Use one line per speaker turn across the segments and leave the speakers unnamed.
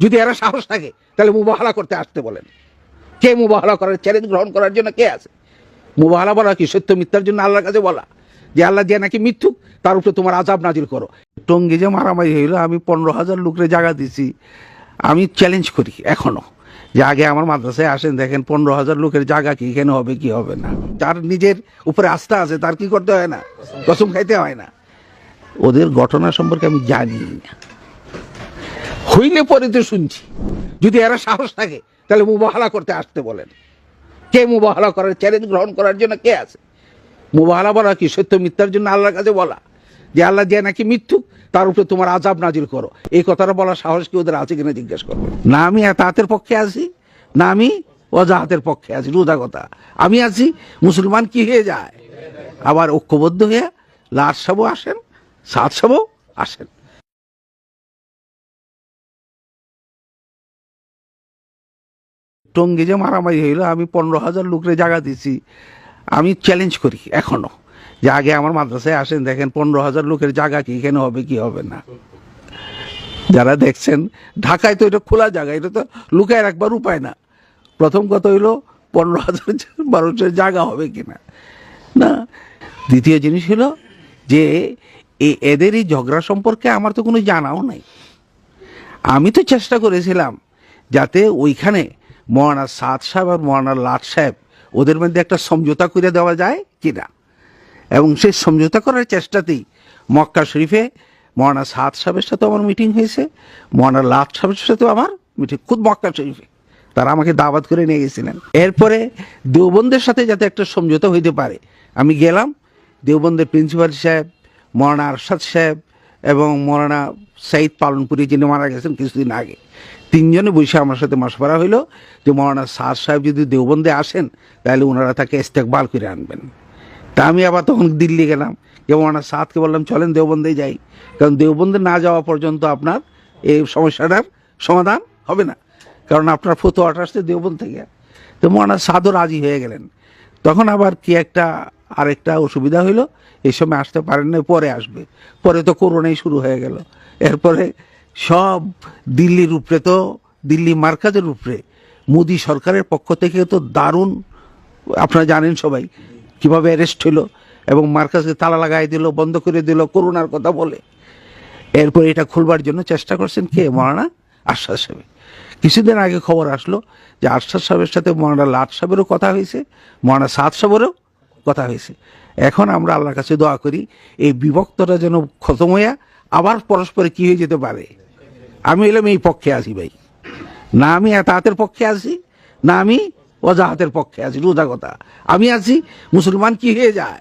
যদি এরা সাহস থাকে, তাহলে মুবাহালা করতে আসতে বলেন। কে মুবাহালা করার চ্যালেঞ্জ গ্রহণ করার জন্য কে আছে? মুবাহালা বলা কি সত্য মিথ্যার জন্য আল্লাহর কাছে বলা? যে আল্লাহ যে নাকি মিথ্যুক, তার উপরে তোমার আজাব নাজিল করো। টঙ্গি যে মারামারি হইল, আমি পনেরো হাজার লোকরে জায়গা দিছি। আমি চ্যালেঞ্জ করি এখনও। যে আগে আমার মাদ্রাসায় আসেন, দেখেন পনেরো হাজার লোকের জায়গা কি, এখানে হবে কি, হবে না। যার নিজের উপরে আস্থা আছে, তার কি করতে হয় না? কসম খাইতে হয় না। ওদের ঘটনা সম্পর্কে আমি জানি না। হইলে পরে তো শুনছি। যদি এরা সাহস থাকে, তাহলে মুবাহালা করতে আসতে বলেন। কে মুবাহালা করার চ্যালেঞ্জ গ্রহণ করার জন্য কে আছে? মুবাহালা বলা কি সত্য মিথ্যার জন্য আল্লাহর কাছে বলা? যে আল্লাহ যে নাকি মিথ্যুক, তার উপরে তোমার আজাব নাজিল করো। এই কথাটা বলার সাহস কি ওদের আছে কিনা জিজ্ঞেস করবে না আমি হাতের পক্ষে আছি, না আমি অজাহাতের পক্ষে আছি, রোজা কথা। আমি আছি, মুসলমান কি হয়ে যায়? আবার ঐক্যবদ্ধ হয়ে লাট সাবও আসেন, সাত সাবও আসেন। টঙ্গি যে মারামারি হইল, আমি পনেরো হাজার লোকরে জায়গা দিছি। আমি চ্যালেঞ্জ করি এখনও। যে আগে আমার মাদ্রাসায় আসেন, দেখেন পনেরো হাজার লোকের জায়গা কি, এখানে হবে কি, হবে না। যারা দেখছেন, ঢাকায় তো এটা খোলা জায়গা, এটা তো লুকায় রাখবার উপায় না। প্রথম কথা হইল, পনেরো হাজার মানুষের জায়গা হবে কি না? না। দ্বিতীয় জিনিস হলো যে এদের এই ঝগড়া সম্পর্কে আমার তো কোনো জানাও নাই। আমি তো চেষ্টা করেছিলাম যাতে ওইখানে মহানা সাদ সাহেব আর মহানা লাট সাহেব, ওদের মধ্যে একটা সমঝোতা করে দেওয়া যায় কিনা? এবং সেই সমঝোতা করার চেষ্টাতেই মক্কা শরীফে মহানা সাদ সাহেবের সাথে আমার মিটিং হয়েছে, মহানা লাট সাহেবের সাথেও আমার মিটিং খুদ মক্কা শরীফে। তারা আমাকে দাওয়াত করে নিয়ে গেছিলেন। এরপরে দেওবন্দের সাথে যাতে একটা সমঝোতা হইতে পারে, আমি গেলাম। দেওবন্দের প্রিন্সিপাল সাহেব মৌলানা আরশাদ সাহেব এবং মৌলানা সাইদ পালনপুরি যিনি মারা গেছেন কিছুদিন আগে, তিনজনে বসে আমার সাথে মশবরা হইল যে মৌলানা সাদ সাহেব যদি দেওবন্দে আসেন, তাহলে ওনারা তাকে ইস্তেকবাল করে আনবেন। তা আমি আবার তখন দিল্লি গেলাম, যে মৌলানা সাদকে বললাম, চলেন দেওবন্দে যাই। কারণ দেওবন্দে না যাওয়া পর্যন্ত আপনার এই সমস্যাটার সমাধান হবে না, কারণ আপনার ফতোয়াটা আসছে দেওবন্দ থেকে। তো মৌলানা সাদও রাজি হয়ে গেলেন। তখন আবার কি একটা আরেকটা অসুবিধা হইল, এই সময় আসতে পারেন না পরে আসবে। পরে তো করোনাই শুরু হয়ে গেল। এরপরে সব দিল্লির উপরে তো, দিল্লি মার্কাজের উপরে মোদি সরকারের পক্ষ থেকে তো দারুণ, আপনারা জানেন সবাই, কীভাবে অ্যারেস্ট হইল এবং মার্কাজকে তালা লাগাই দিল, বন্ধ করে দিল, করোনার কথা বলে। এরপর এটা খুলবার জন্য চেষ্টা করছেন কে? মহারানা আশ্বাস সাহেব। কিছুদিন আগে খবর আসলো যে আশ্বাস সাহেবের সাথে মহারানা লাট সাহেবেরও কথা হয়েছে মহারানা সাদ সাহেবেরও কথা হয়েছে। এখন আমরা আল্লাহর কাছে দোয়া করি, এই বিভক্তটা যেন খতম হইয়া আবার পরস্পরে কি হয়ে যেতে পারে। আমি এলাম এই পক্ষে আছি ভাই। না আমি এতাহাতের পক্ষে আছি, না আমি অজাহাতের পক্ষে আছি, রোজা কথা। আমি আছি, মুসলমান কি হয়ে যায়?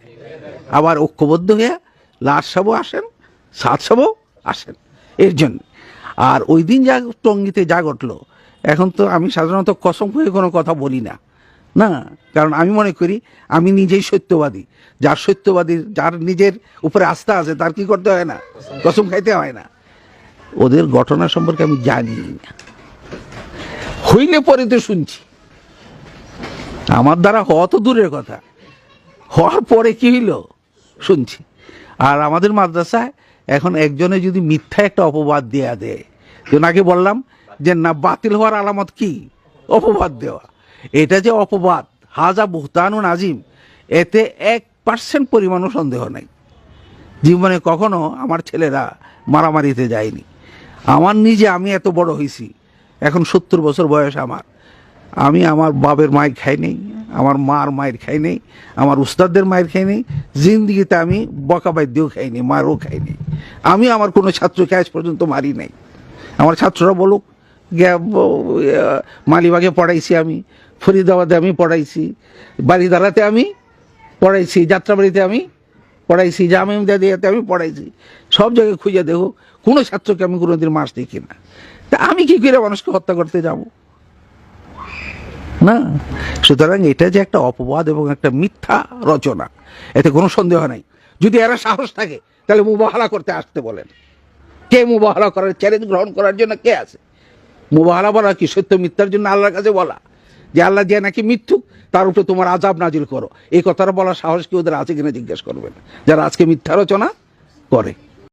আবার ঐক্যবদ্ধ হয়ে লাট সাবও আসেন, সাত সাবও আসেন। এর জন্য। আর ওই দিন যা টঙ্গিতে যা ঘটলো, এখন তো আমি সাধারণত কসম হয়ে কোনো কথা বলি না। না কারণ আমি মনে করি, আমি নিজেই সত্যবাদী। যার সত্যবাদী, যার নিজের উপরে আস্থা আছে, তার কি করতে হয় না? কসম খাইতে হয় না। ওদের ঘটনা সম্পর্কে আমি জানি। না হইলে পরে তো শুনছি। আমার দ্বারা হওয়া তো দূরের কথা। হওয়ার পরে কি হইল? শুনছি। আর আমাদের মাদ্রাসায় এখন একজনে যদি মিথ্যা একটা অপবাদ দেয়া দেয়, যেন আগে বললাম যে, না, বাতিল হওয়ার আলামত কি? অপবাদ দেওয়া। এটা যে অপবাদ, হাজা বুহতানুন আজিম এতে এক পার্সেন্ট পরিমাণও সন্দেহ নাই। জীবনে কখনো আমার ছেলেরা মারামারিতে যায়নি। আমার নিজে আমি এত বড় হয়েছি এখন সত্তর বছর বয়স আমার। আমি আমার বাবের মায়ের খাই নেই, আমার মার মায়ের খাই নেই, আমার উস্তাদদের মায়ের খাই নেই, জিন্দিগিতে আমি বকা বাদ্যও খাইনি মারও খাইনি আমি আমার কোনো ছাত্রকে আজ পর্যন্ত মারি নাই। আমার ছাত্ররা বলুক মালিবাগে পড়াইছি আমি ফরিদাবাদে আমি পড়াইছি বাড়িদারাতে আমি পড়াইছি, যাত্রাবাড়িতে আমি পড়াইছি জামে দিয়াতে আমি পড়াইছি। সব জায়গায় খুঁজে দেখো, কোনো ছাত্রকে আমি কোনোদিন মাস দেখি না। তা আমি কি করে মানুষকে হত্যা করতে যাব? না। সুতরাং এটা যে একটা অপবাদ এবং একটা মিথ্যা রচনা, এতে কোনো সন্দেহ নাই। যদি এরা সাহস থাকে, তাহলে মুবাহালা করতে আসতে বলেন। কে মুবাহালা করার, চ্যালেঞ্জ গ্রহণ করার জন্য কে আছে? মুবাহালা বলা কি সত্য মিথ্যার জন্য আল্লাহর কাছে বলা? যে আল্লাহ যে নাকি মিথ্যুক, তার উপরে তোমার আজাব নাজিল করো। এই কথাটা বলার সাহস কি ওদের আছে কিনা জিজ্ঞেস করবেন। যারা আজকে মিথ্যা রচনা করে।